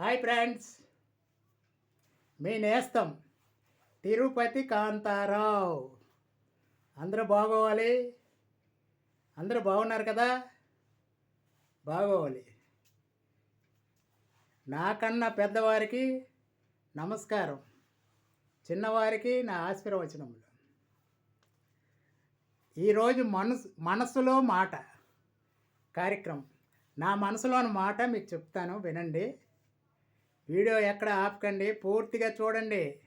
Hi friends. మీ నేస్తం తిరుపతి కాంతారావు. అందరూ బాగోవాలి? అందరూ బాగున్నారు కదా? బాగోవాలి. నాకన్నా పెద్దవారికి నమస్కారం. చిన్నవారికి నా ఆశీర్వచనములు. ఈరోజు మనసు మనసులో మాట కార్యక్రమం. నా మనసులోని మాట మీకు చెప్తాను వినండి. వీడియో ఎక్కడ ఆపకండి పూర్తిగా చూడండి.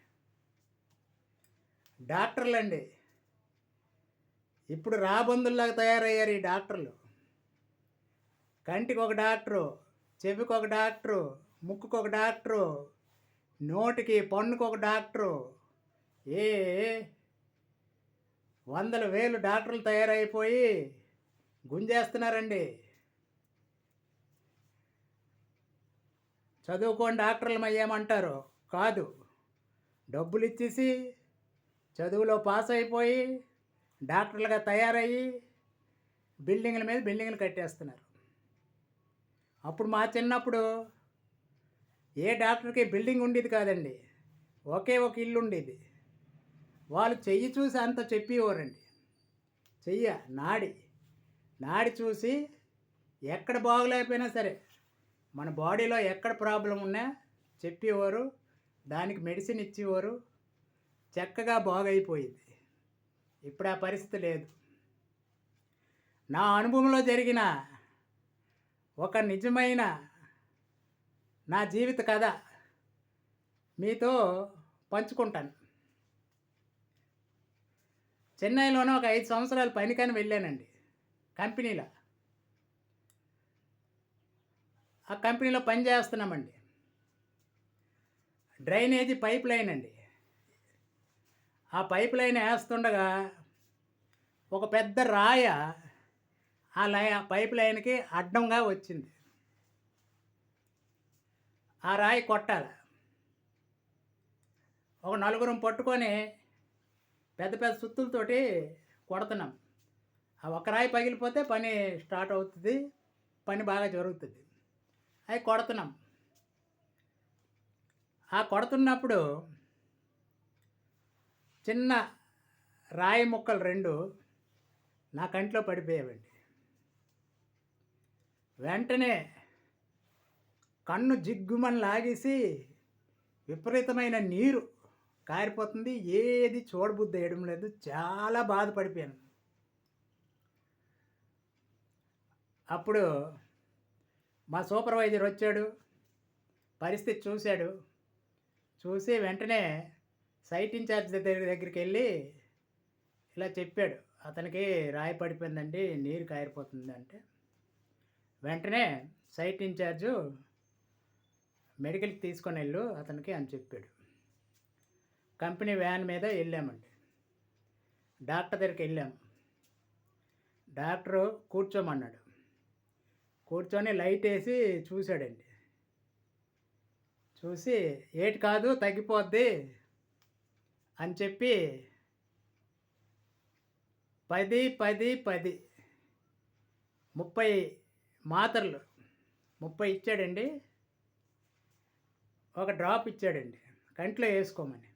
డాక్టర్లండి. ఇప్పుడు రాబందుల్లాగా తయారయ్యారు ఈ డాక్టర్లు. కంటికి ఒక డాక్టరు చెవికి ఒక డాక్టరు ముక్కుకు ఒక డాక్టరు నోటికి పన్నుకు ఒక డాక్టరు ఏ. వందల వేలు డాక్టర్లు తయారైపోయి గుంజేస్తున్నారండి. చదువుకొని డాక్టర్లు అయ్యామంటారు కాదు. డబ్బులు ఇచ్చేసి చదువులో పాస్ అయిపోయి డాక్టర్లుగా తయారయ్యి బిల్డింగ్ల మీద బిల్డింగ్లు కట్టేస్తున్నారు. అప్పుడు మా చిన్నప్పుడు ఏ డాక్టర్కి బిల్డింగ్ ఉండేది కాదండి. ఒకే ఒక ఇల్లు ఉండేది. వాళ్ళు చెయ్యి చూసి అంత చెప్పేవారండి. చెయ్య నాడి. నాడి చూసి ఎక్కడ బాగలేకపోయినా సరే మన బాడీలో ఎక్కడ ప్రాబ్లం ఉన్నా చెప్పేవారు దానికి మెడిసిన్ ఇచ్చేవారు చక్కగా బాగైపోయింది. ఇప్పుడు ఆ పరిస్థితి లేదు. నా అనుభవంలో జరిగిన ఒక నిజమైన నా జీవిత కథ మీతో పంచుకుంటాను. చెన్నైలోనే ఒక ఐదు సంవత్సరాలు పనికని వెళ్ళానండి కంపెనీలో. ఆ కంపెనీలో పని చేస్తున్నామండి. డ్రైనేజీ పైప్ లైన్ అండి. ఆ పైప్ లైన్ వేస్తుండగా ఒక పెద్ద రాయ ఆ లై పైప్ లైన్కి అడ్డంగా వచ్చింది. ఆ రాయి కొట్టాలి. ఒక నలుగురం పట్టుకొని పెద్ద పెద్ద సుత్తులతోటి కొడుతున్నాం. ఆ ఒక రాయి పగిలిపోతే పని స్టార్ట్ అవుతుంది పని బాగా జరుగుతుంది. అవి కొడుతున్నాం. ఆ కొడుతున్నప్పుడు చిన్న రాయి ముక్కలు రెండు నా కంట్లో పడిపోయావండి. వెంటనే కన్ను జిగ్గుమని లాగేసి విపరీతమైన నీరు కారిపోతుంది. ఏది చూడబుద్ధి వేయడం లేదు. చాలా బాధపడిపోయాను. అప్పుడు మా సూపర్వైజర్ వచ్చాడు పరిస్థితి చూశాడు. చూసి వెంటనే సైట్ ఇన్ఛార్జ్ దగ్గర దగ్గరికి వెళ్ళి ఇలా చెప్పాడు. అతనికి రాయి పడిపోయిందండి నీరు కారిపోతుంది అంటే. వెంటనే సైట్ ఇన్ఛార్జు మెడికల్కి తీసుకొని వెళ్ళు అతనికి అని చెప్పాడు. కంపెనీ వ్యాన్ మీద వెళ్ళామండి. డాక్టర్ దగ్గరికి వెళ్ళాం. డాక్టరు కూర్చోమన్నాడు. కూర్చొని లైట్ వేసి చూశాడండి. చూసి ఏటి కాదు తగ్గిపోద్ది అని చెప్పి పది పది పది ముప్పై మాత్రలు ముప్పై ఇచ్చాడండి. ఒక డ్రాప్ ఇచ్చాడండి. కంట్లో వేసుకోమని.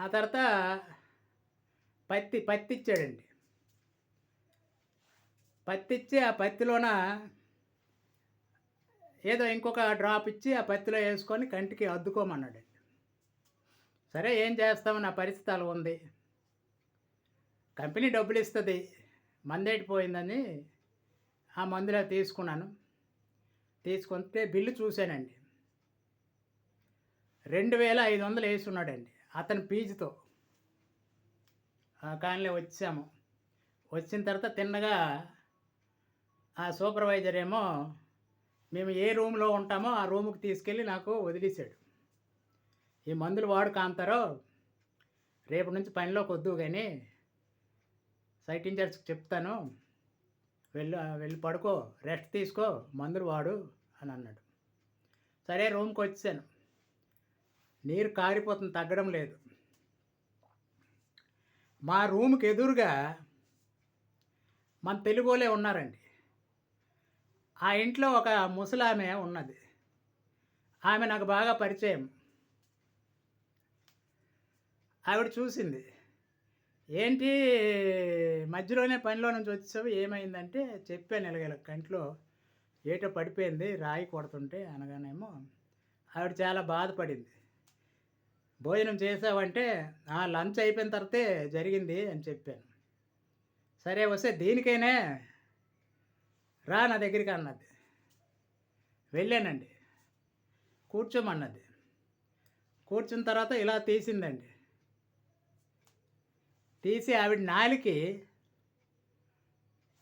ఆ తర్వాత పత్తి పత్తి ఇచ్చాడండి. పత్తి ఇచ్చి ఆ పత్తిలోన ఏదో ఇంకొక డ్రాప్ ఇచ్చి ఆ పత్తిలో వేసుకొని కంటికి అద్దుకోమన్నాడండి సరే ఏం చేస్తాము నా పరిస్థితి అలా ఉంది. కంపెనీ డబ్బులు ఇస్తుంది. మందేటిపోయిందని ఆ మందులో తీసుకున్నాను. తీసుకుంటే బిల్లు చూశానండి. రెండు వేల ఐదు వందలు వేసున్నాడండి అతని పీజుతో. కానీ వచ్చాము. వచ్చిన తర్వాత తిన్నగా ఆ సూపర్వైజర్ ఏమో మేము ఏ రూమ్లో ఉంటామో ఆ రూమ్కి తీసుకెళ్ళి నాకు వదిలేశాడు. ఈ మందులు వాడు కాంతారో రేపు నుంచి పనిలోకి వద్దు కానీ సైట్ ఇన్ఛార్జ్కి చెప్తాను. వెళ్ళి వెళ్ళి పడుకో రెస్ట్ తీసుకో మందులు వాడు అని అన్నాడు. సరే రూమ్కి వచ్చాను నీరు కారిపోతుంది తగ్గడం లేదు. మా రూమ్కి ఎదురుగా మన తెలుగులే ఉన్నారండి. ఆ ఇంట్లో ఒక ముసలామె ఉన్నది. ఆమె నాకు బాగా పరిచయం. ఆవిడ చూసింది. ఏంటి మధ్యలోనే పనిలో నుంచి వచ్చావు? ఏమైందంటే చెప్పాను ఇలాగ ఇలా కంట్లో. ఏటో పడిపోయింది రాయి కొడుతుంటే అనగానేమో ఆవిడ చాలా బాధపడింది. భోజనం చేసావంటే "ఆ, లంచ్ అయిపోయిన తర్వాతే జరిగింది అని చెప్పాను. సరే వస్తే దీనికైనా రా నా దగ్గరికి అన్నది. వెళ్ళానండి. కూర్చోమన్నది. కూర్చున్న తర్వాత ఇలా తీసిందండి. తీసి ఆవిడ నాలికి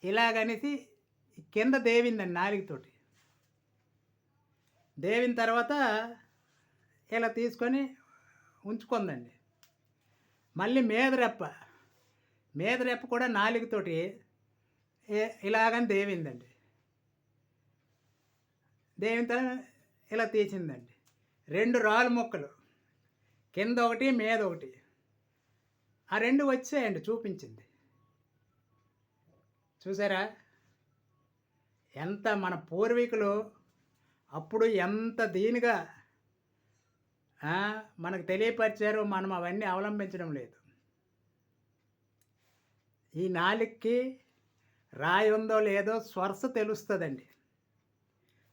ఇలాగనేసి కింద దేవిందండి నాలికతోటి దేవిన తర్వాత ఇలా తీసుకొని ఉంచుకుందండి. మళ్ళీ మేదరెప్ప. మేదరెప్ప కూడా నాలుగుతోటి ఇలాగని దేవిందండి. దేవిన ఇలా తీసిందండి? రెండు రాళ్ళు మొక్కలు. కింద ఒకటి మీద ఒకటి. ఆ రెండు వచ్చాయండి చూపించింది. చూసారా? ఎంత మన పూర్వీకులు అప్పుడు ఎంత దీనిగా మనకు తెలియపరిచారు మనం అవన్నీ అవలంబించడం లేదు. ఈ నాలుగుకి రాయి ఉందో లేదో స్వర్శ తెలుస్తుందండి.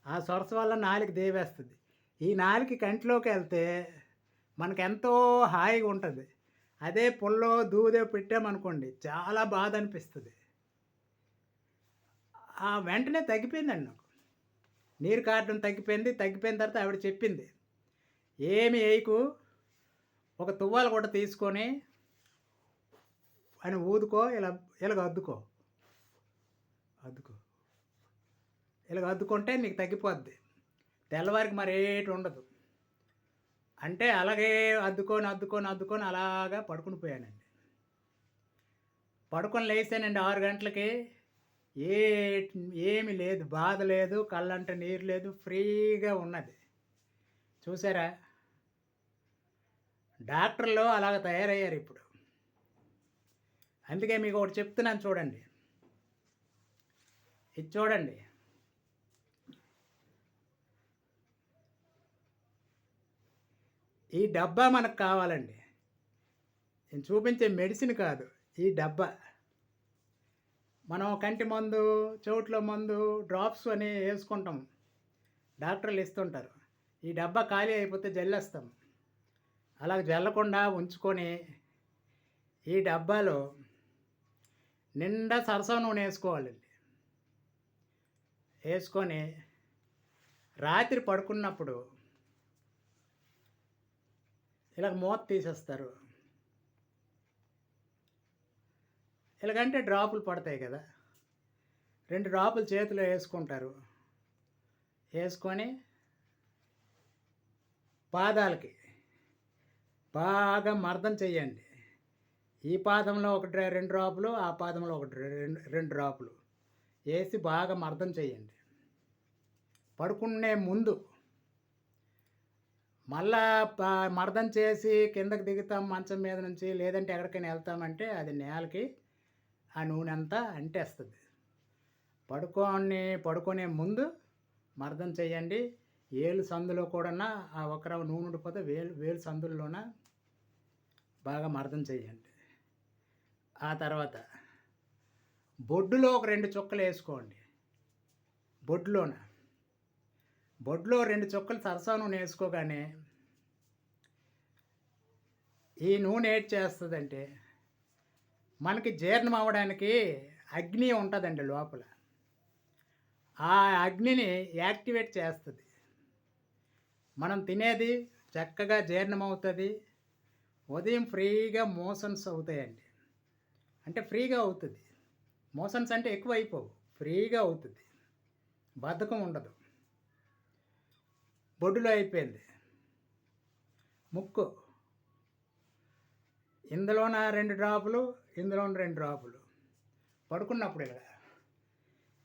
ఆ సొరస వల్ల నాలుగు దేవేస్తుంది. ఈ నాలుగు కంటిలోకి వెళ్తే మనకు ఎంతో హాయిగా ఉంటుంది. అదే పుల్లో దూదే పెట్టామనుకోండి చాలా బాధ అనిపిస్తుంది. ఆ వెంటనే తగ్గిపోయిందండి నాకు. నీరు కారడం తగ్గిపోయింది తగ్గిపోయిన తర్వాత ఆవిడ చెప్పింది ఏమి వేయకు ఒక తువ్వాలు కూడా తీసుకొని అని ఊదుకో ఇలా ఇలాగ అద్దుకో. అద్దుకో. ఇలాగ అద్దుకుంటే నీకు తగ్గిపోద్ది. తెల్లవారికి మరి ఏటి ఉండదు. అంటే అలాగే అద్దుకొని అద్దుకొని అద్దుకొని అలాగా పడుకుని పోయానండి. పడుకొని లేచానండి ఆరు గంటలకి. ఏ ఏమి లేదు బాధ లేదు కళ్ళంట నీరు లేదు ఫ్రీగా ఉన్నది. చూసారా? డాక్టర్లు అలాగ తయారయ్యారు ఇప్పుడు. అందుకే మీకు ఒకటి చెప్తున్నాను చూడండి. ఇది చూడండి. ఈ డబ్బా మనకు కావాలండి. నేను చూపించే మెడిసిన్ కాదు ఈ డబ్బా. మనం కంటి మందు చోట్ల మందు డ్రాప్స్ అని వేసుకుంటాం. డాక్టర్లు ఇస్తుంటారు. ఈ డబ్బా ఖాళీ అయిపోతే జల్లేస్తాం. అలా జల్లకుండా ఉంచుకొని ఈ డబ్బాలో నిండా సరసవ నూనె వేసుకోవాలండి. వేసుకొని రాత్రి పడుకున్నప్పుడు ఇలా మూత తీసేస్తారు. ఇలాగంటే డ్రాపులు పడతాయి కదా. రెండు డ్రాపులు చేతిలో వేసుకుంటారు. వేసుకొని పాదాలకి బాగా మర్దం చేయండి. ఈ పాదంలో ఒక రెండు డ్రాపులు ఆ పాదంలో ఒక రెండు రెండు డ్రాపులు వేసి బాగా మర్దం చేయండి. పడుకునే ముందు మళ్ళా మర్దం చేసి కిందకి దిగుతాం మంచం మీద నుంచి లేదంటే ఎక్కడికైనా వెళ్తామంటే అది నేలకి ఆ నూనె అంతా అంటేస్తుంది. పడుకోని పడుకునే ముందు మర్దం చేయండి. ఏలు సందులో కూడా ఆ ఒకర నూనె ఉండిపోతే వేలు వేలు సందుల్లోన బాగా మర్దం చేయండి. ఆ తర్వాత బొడ్డులో ఒక రెండు చుక్కలు వేసుకోండి. బొడ్డులోన? బొడ్లో రెండు చుక్కలు సరసా నూనె వేసుకోగానే ఈ నూనె ఏడ్ చేస్తుందంటే మనకి జీర్ణం అవ్వడానికి అగ్ని ఉంటుందండి లోపల. ఆ అగ్నిని యాక్టివేట్ చేస్తుంది. మనం తినేది చక్కగా జీర్ణం అవుతుంది. ఉదయం ఫ్రీగా మోషన్స్ అవుతాయండి. అంటే ఫ్రీగా అవుతుంది. మోషన్స్ అంటే ఎక్కువ అయిపోవు ఫ్రీగా అవుతుంది. బద్ధకం ఉండదు. బొడ్డులో అయిపోయింది. ముక్కు. ఇందులోన రెండు డ్రాపులు ఇందులోన రెండు డ్రాపులు. పడుకున్నప్పుడు ఇలా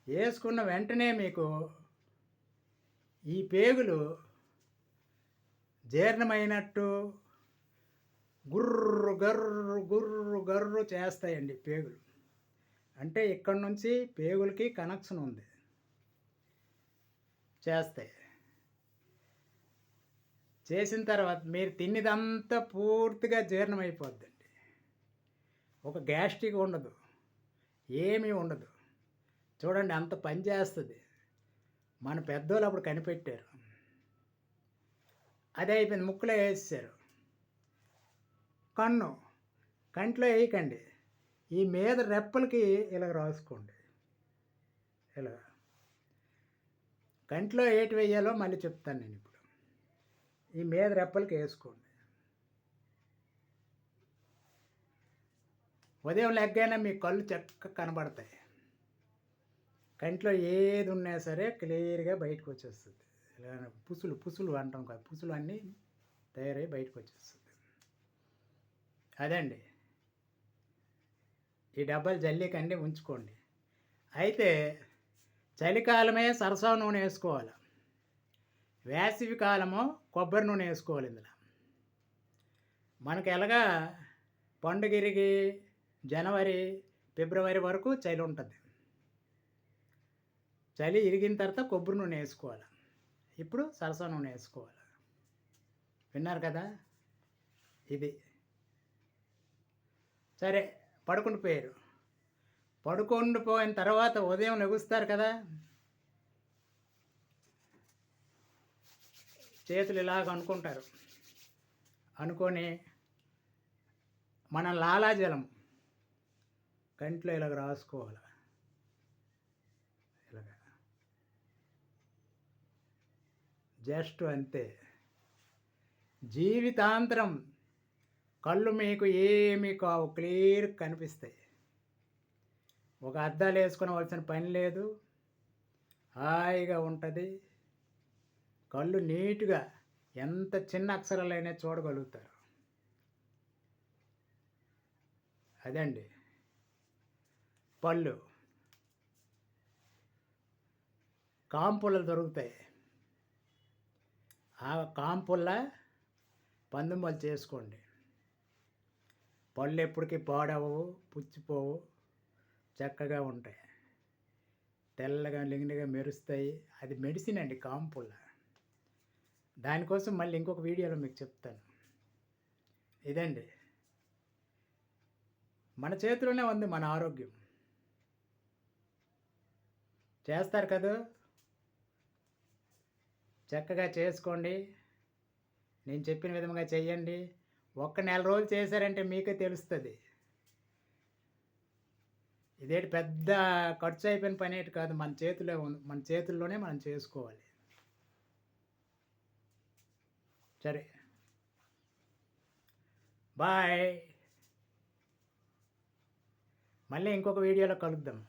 వేసుకున్న వెంటనే మీకు ఈ పేగులు జీర్ణమైనట్టు గుర్రు గర్రు గుర్రు గర్రు చేస్తాయండి పేగులు. అంటే ఇక్కడ నుంచి పేగులకి కనెక్షన్ ఉంది. చేస్తాయి. చేసిన తర్వాత మీరు తిన్నదంతా పూర్తిగా జీర్ణమైపోద్దండి. ఒక గ్యాస్ట్రిక్ ఉండదు. ఏమీ ఉండదు. చూడండి అంత పని చేస్తుంది. మన పెద్దోళ్ళు అప్పుడు కనిపెట్టారు. అదే అయిపోయింది. ముక్కులో వేసేసారు కన్ను కంట్లో వేయకండి. ఈ మీద రెప్పలకి ఇలా రాసుకోండి. ఇలా కంట్లో ఏటి వేయాలో మళ్ళీ చెప్తాను నేను ఈ మీద రెప్పలకి వేసుకోండి. ఉదయం లెగ్గైనా మీ కళ్ళు చక్కగా కనబడతాయి. కంట్లో ఏది ఉన్నా సరే క్లియర్గా బయటకు వచ్చేస్తుంది. ఇలా పుసులు పుసులు అంటాం కదా పుసులు అన్నీ తయారై బయటకు వచ్చేస్తుంది. అదండి. ఈ డబ్బాలు జల్లికండి ఉంచుకోండి. అయితే చలికాలమే సరసవ నూనె వేసుకోవాలి? వేసవి కాలము కొబ్బరి నూనె వేసుకోవాలి ఇందులో. మనకి ఎలాగా పండుగిరిగి జనవరి ఫిబ్రవరి వరకు చలి ఉంటుంది. చలి ఇరిగిన తర్వాత కొబ్బరి నూనె వేసుకోవాలి. ఇప్పుడు సరస నూనె వేసుకోవాలి. విన్నారు కదా? ఇది. సరే పడుకుండిపోయారు. పోయారు పోయిన తర్వాత ఉదయం లెగుస్తారు కదా? చేతులు ఇలాగ అనుకుంటారు. అనుకొని మన లాలాజలం కంట్లో ఇలాగ రాసుకోవాలి. ఇలాగ. జస్ట్ అంతే. జీవితాంతరం కళ్ళు మీకు ఏమీ కావు క్లియర్ కనిపిస్తాయి. ఒక అద్దాలు వేసుకునవలసిన పని లేదు. హాయిగా ఉంటుంది. కళ్ళు నీట్గా ఎంత చిన్న అక్షరాలైనా చూడగలుగుతారు. అదండి. పళ్ళు. కాంపులు దొరుకుతాయి. ఆ కాంపుల్ల పందుమలు చేసుకోండి. పళ్ళు ఎప్పటికీ పాడవవు పుచ్చిపోవు చక్కగా ఉంటాయి. తెల్లగా లింగిగా మెరుస్తాయి. అది మెడిసిన్ అండి కాంపుల్ల. దానికోసం మళ్ళీ ఇంకొక వీడియోలో మీకు చెప్తాను. ఇదండి. మన చేతిలోనే ఉంది మన ఆరోగ్యం. చేస్తారు కదా? చక్కగా చేసుకోండి. నేను చెప్పిన విధంగా చెయ్యండి. ఒక్క నెల రోజులు చేశారంటే మీకే తెలుస్తుంది. ఇదేంటి పెద్ద ఖర్చు అయిపోయిన పని ఏంటి కాదు మన చేతిలో ఉంది మన చేతుల్లోనే మనం చేసుకోవాలి. సరే. బాయ్. మళ్ళీ ఇంకొక వీడియోలో కలుద్దాం.